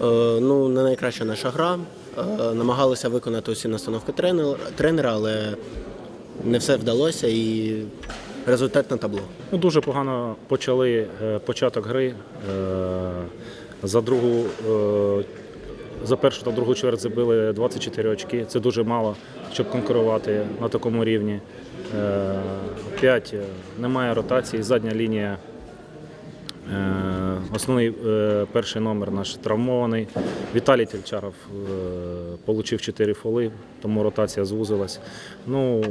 Ну, не найкраща наша гра. Е, Намагалися виконати усі настановки тренера, але не все вдалося і результат на табло. Ну, дуже погано почали е, початок гри. Е, За другу, е, за першу та другу чверть забили 24 очки. Це дуже мало, щоб конкурувати на такому рівні. Е, П'ять е, немає ротації, задня лінія. Е, Основний е, перший номер наш травмований. Віталій Тільчаров отримав 4 фоли, тому ротація звузилась. Ну,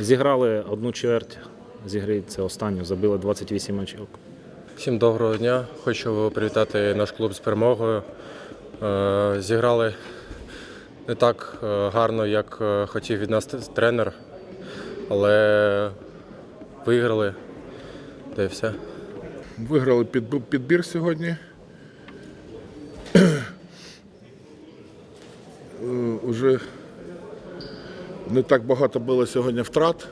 Зіграли одну чверть з ігри, це останню, забили 28 очок. Всім доброго дня. Хочу привітати наш клуб з перемогою. Е, Зіграли не так е, гарно, як е, хотів від нас тренер, але виграли. Та й все. Виграли підбір сьогодні. Е, Уже не так багато було сьогодні втрат.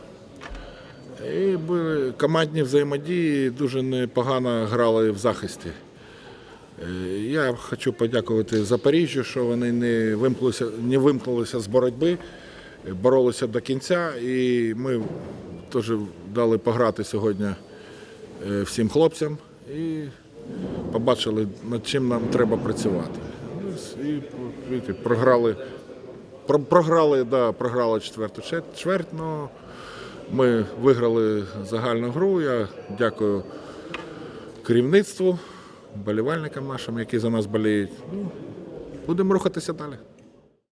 І були командні взаємодії дуже непогано грали в захисті. Е, Я хочу подякувати Запоріжжю, що вони не вимкнулися, не вимкнулися з боротьби, боролися до кінця. І ми теж дали пограти сьогодні всім хлопцям і побачили, над чим нам треба працювати. Ну, І видите, програли, про- програли, да, програли четверту чверть, але ми виграли загальну гру. Я дякую керівництву, болівальникам нашим, які за нас боліють. Ну, будемо рухатися далі.